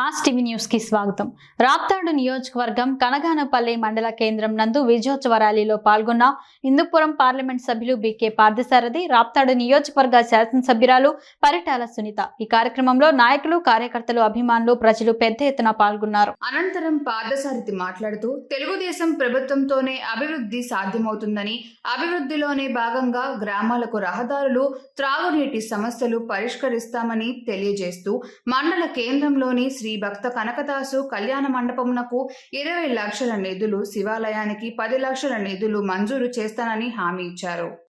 Mass TV న్యూస్కి స్వాగతం. రాప్తాడు నియోజకవర్గం కనగానపల్లి మండల కేంద్రం నందు విజయోత్సవ ర్యాలీలో పాల్గొన్న ఇందుపురం పార్లమెంట్ సభ్యులు బీకే పార్థసారథి రాప్తాడు నియోజకవర్గ శాసనసభ్యురాలు పరిటాల సునీత. ఈ కార్యక్రమంలో నాయకులు కార్యకర్తలు అభిమానులు ప్రజలు పెద్ద ఎత్తున పాల్గొన్నారు. అనంతరం పార్థసారథి మాట్లాడుతూ తెలుగుదేశం ప్రభుత్వంతోనే అభివృద్ధి సాధ్యమవుతుందని అభివృద్ధిలోనే భాగంగా గ్రామాలకు రహదారులు త్రాగునీటి సమస్యలు పరిష్కరిస్తామని తెలియజేస్తూ మండల కేంద్రంలోని శ్రీ భక్త కనకదాసు కళ్యాణ మండపమునకు ఇరవై లక్షల నిధులు శివాలయానికి పది లక్షల నిధులు మంజూరు చేస్తానని హామీ ఇచ్చారు.